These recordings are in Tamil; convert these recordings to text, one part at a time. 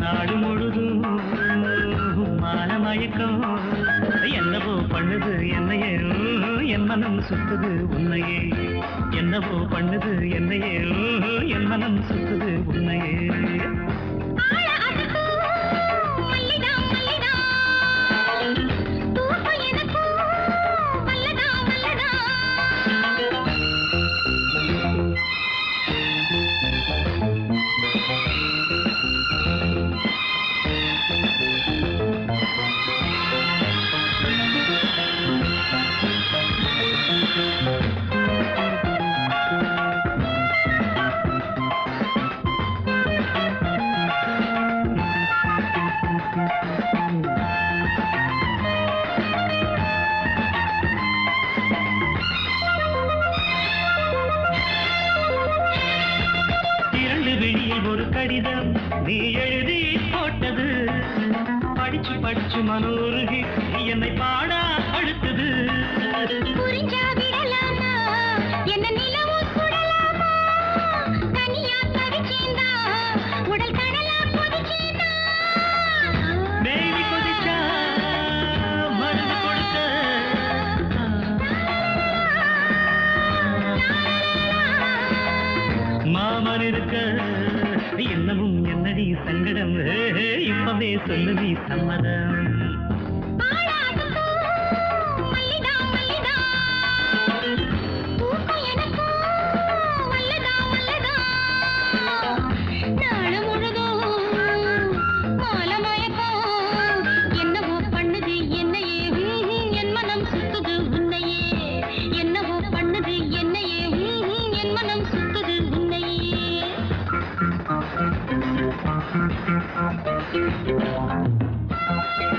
நாடு முழுதும் மான மயக்கம். என்னவோ பண்ணுது என்னையே என் மனம் சுத்துது உன்னையே. என்னவோ பண்ணுது என்னையே என் மனம் சுத்துது உன்னையே. ஒரு கடிதம் நீ எழுதி போட்டது. படிச்சு படிச்சு மனோருகி நீ என்னை பாடா அடுத்தது. மாமன் இருக்க அடி சங்கடம் இப்பவே சொல்லுதி சம்மதம்.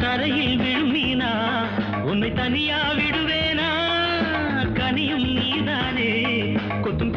தரையில் விழுமீனா உன்னை தனியா விடுவேனா? கனியும் நீதானே. கொத்தும்